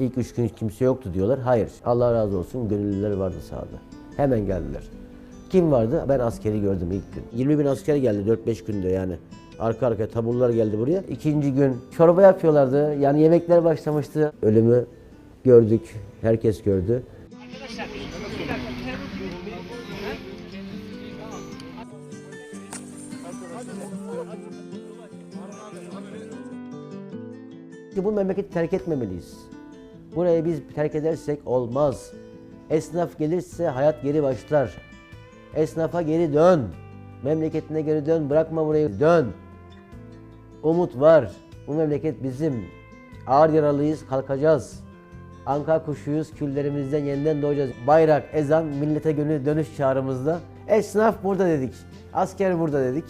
İlk üç gün kimse yoktu diyorlar. Hayır. Allah razı olsun gönüllüler vardı sahada. Hemen geldiler. Kim vardı? Ben askeri gördüm ilk gün. 20 bin asker geldi 4-5 günde yani. Arka arkaya taburlar geldi buraya. İkinci gün çorba yapıyorlardı. Yani yemekler başlamıştı. Ölümü gördük. Herkes gördü. Bu memleketi terk etmemeliyiz. Burayı biz terk edersek olmaz. Esnaf gelirse hayat geri başlar. Esnafa geri dön. Memleketine geri dön. Bırakma burayı. Dön. Umut var. Bu memleket bizim. Ağır yaralıyız, kalkacağız. Anka kuşuyuz, küllerimizden yeniden doğacağız. Bayrak, ezan, millete gönül dönüş çağrımızda. Esnaf burada dedik. Asker burada dedik.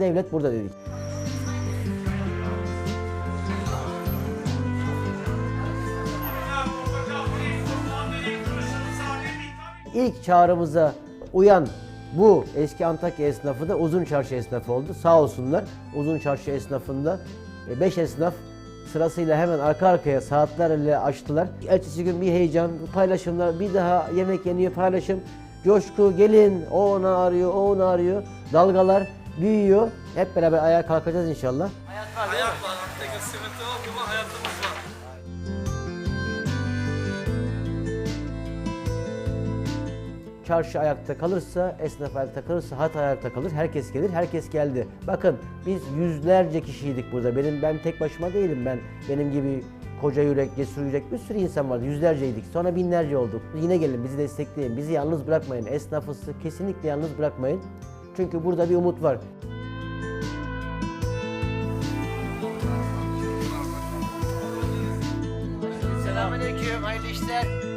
Devlet burada dedik. İlk çağrımıza uyan bu eski Antakya esnafı da Uzun Çarşı esnafı oldu. Sağ olsunlar Uzun Çarşı esnafında 5 esnaf sırasıyla hemen arka arkaya saatlerle açtılar. Ertesi gün bir heyecan, paylaşımlar, bir daha yemek yeniyor, paylaşım, coşku, gelin, o onu arıyor, o onu arıyor. Dalgalar büyüyor. Hep beraber ayağa kalkacağız inşallah. Hayat var. Peki sıkıntı yok ama hayatımız var. Çarşı ayakta kalırsa, esnaf ayakta kalırsa, hat ayakta kalır. Herkes gelir, herkes geldi. Bakın biz yüzlerce kişiydik burada. Benim ben tek başıma değilim ben. Benim gibi koca yürek, cesur yürek bir sürü insan vardı. Yüzlerceydik. Sonra binlerce olduk. Yine gelin bizi destekleyin. Bizi yalnız bırakmayın. Esnafısı kesinlikle yalnız bırakmayın. Çünkü burada bir umut var. Selamünaleyküm, hayırlı işler.